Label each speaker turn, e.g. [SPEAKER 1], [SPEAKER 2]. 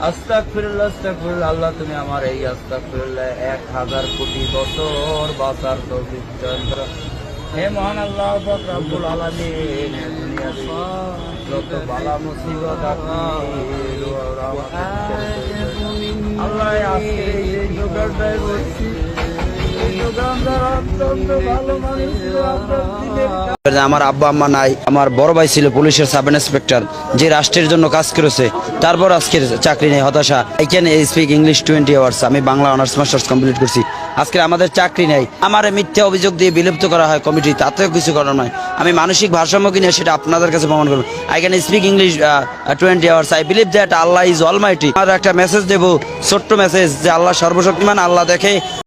[SPEAKER 1] আস্তাগফিরুল্লাহ আস্তাগফিরুল্লাহ আল্লাহ তুমি আমার এই আস্তাগফিরুল্লাহ এক হাজার কোটি বছর বাঁচার তৌফিক চন্দ্র হে মহান আল্লাহ রব্বুল আলামিন যত বালা মুসিবত আল্লাহ আজকে এই বলছি
[SPEAKER 2] আমার আব্বা আম্মা নাই, আমার বড় ভাই ছিল পুলিশের সাব ইন্সপেক্টর, যে রাষ্ট্রের জন্য কাজ করেছে, তারপর আজকের চাকরি নেই হতাশা। I can speak English twenty hours আমি বাংলা অনার্স মাস্টার্স কমপ্লিট করছি। আজকে আমাদের চাকরি নেই। আমার মিথ্যা অভিযোগ দিয়ে বিলুপ্ত করা হয় কমিটি তাতেও কিছু করার নয় আমি মানসিক ভারসাম্য কিনে সেটা আপনাদের কাছে প্রমাণ করব। I can speak English twenty hours I believe that Allah is almighty আর একটা মেসেজ দেবো, ছোট্ট মেসেজ যে আল্লাহ সর্বশক্তিমান, আল্লাহ দেখে।